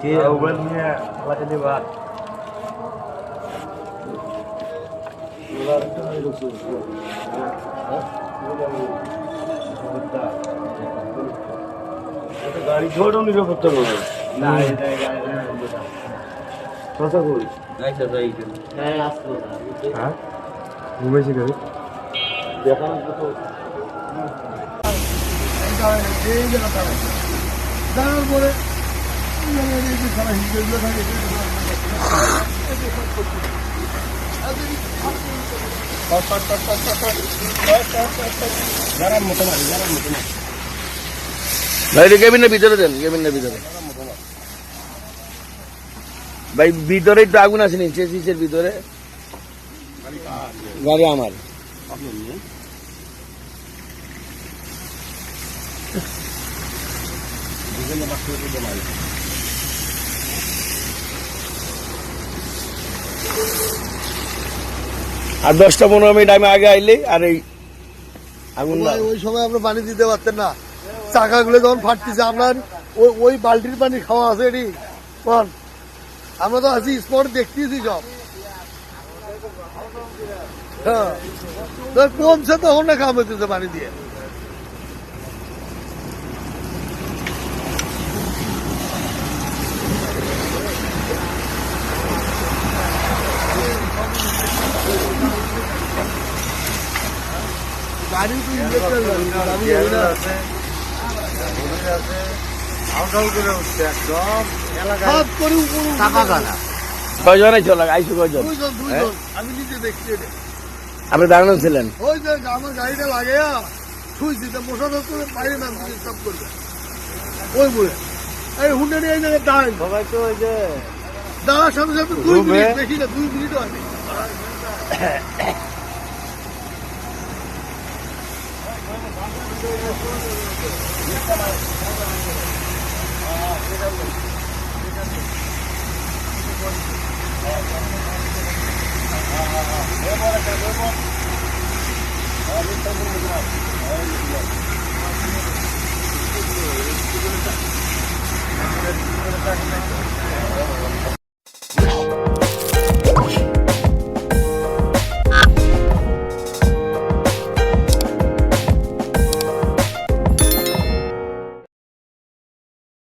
Dia awalnya lagi di bawah. गाड़ी छोड़ो नहीं पत्थर ना কথা কই হ্যাঁ ঘুমেছি গাড়ি দেখানো তো জানার পরে এই যে সারা হিসেবে থাকে ভাই কেবিনের ভিতরে দেন কেবিনের ভিতরে। ভাই ভিতরে একটু আগুন আসেনি চেসিসের ভিতরে। গাড়ি আমার। আর দশটা পনেরো মিনিট আমি আগে আইলে আর এই আগুন ওই সময় আমরা পানি দিতে পারতেন না। চাকাগুলো যখন ফাটতেছে আপনার ওই ওই বালতির পানি খাওয়া আছে এটি। আমরা তো আছি স্পট দেখতেছি সব। হ্যাঁ। কমছে তখন না কাম হইতেছে পানি দিয়ে। গাড়ি তো গাড়ি আমি জানি আছে আছে। আউটাল করে উঠছে, একদম। আমি নিজে দেখছি এটা আপনি দাঁড়ানো ছিলেন ওই যে আমার দিতে মশা করে করবে হুন্ডে নিয়ে দাঁড়ান সবাই তো ওই যে দাঁড়ার দুই মিনিট বেশি না দুই মিনিটও আছে Thank you. Thank you.